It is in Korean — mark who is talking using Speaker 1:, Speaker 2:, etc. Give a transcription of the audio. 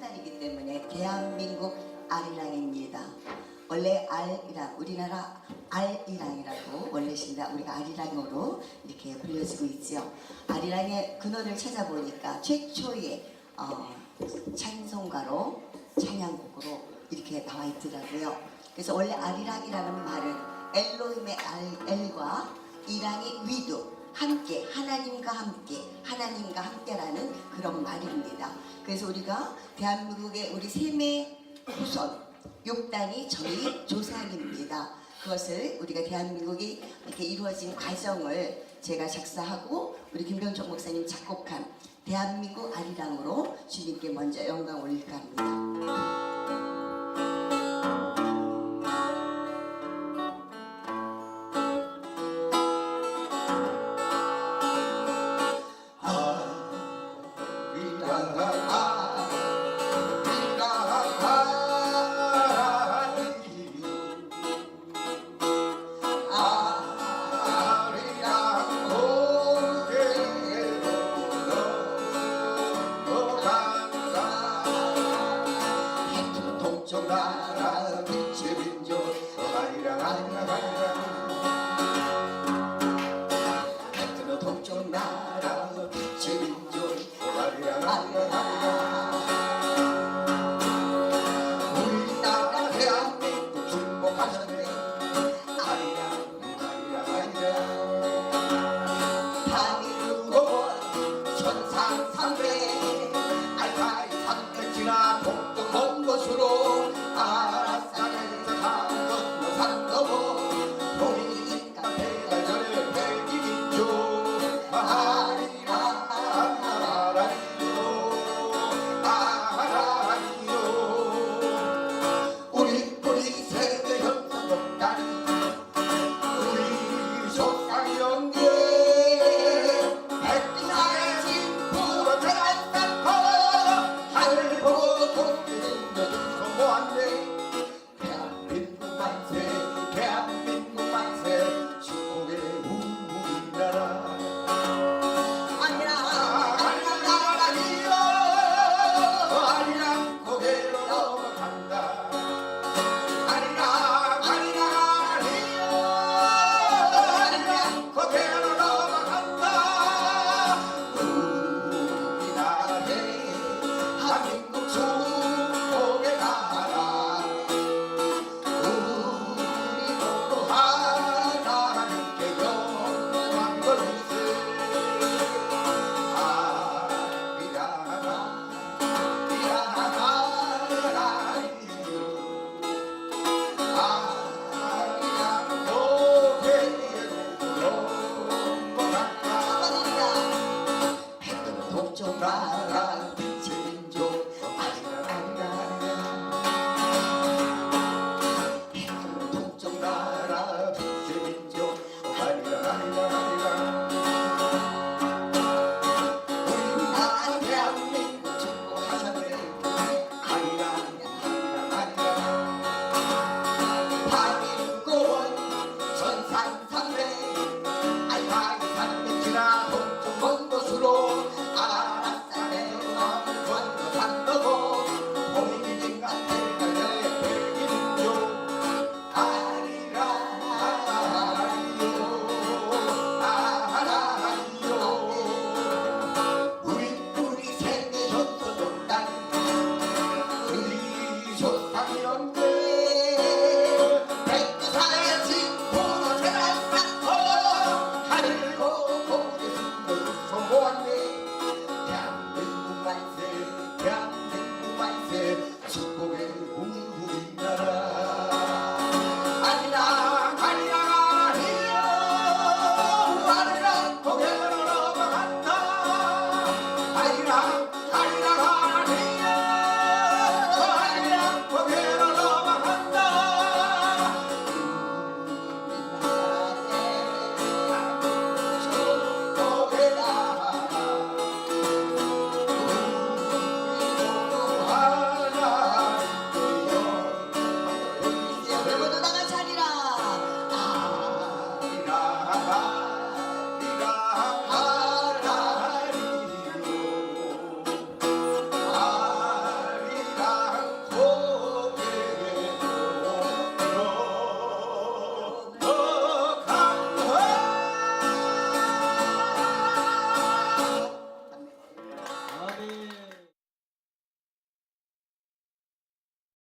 Speaker 1: 성단이기 때문에 대한민국 아리랑입니다. 원래 알이랑 우리나라 알이랑이라고 원래 신다 우리가 아리랑으로 이렇게 불려지고 있지요. 아리랑의 근원을 찾아보니까 최초의 어, 찬송가로 찬양곡으로 이렇게 나와 있더라고요. 그래서 원래 아리랑이라는 말은 엘로힘의 알, 엘과 이랑의 위도 함께 하나님과 함께 하나님과 함께라는 그런 말입니다. 그래서 우리가 대한민국의 우리 셈의 후손 욕단이 저희 조상입니다. 그것을 우리가 대한민국이 이렇게 이루어진 과정을 제가 작사하고 우리 김병종 목사님 작곡한 대한민국 아리랑으로 주님께 먼저 영광 올릴까 합니다.
Speaker 2: 동쪽 나라 빛의 민족 아리랑 아리랑 아리랑 조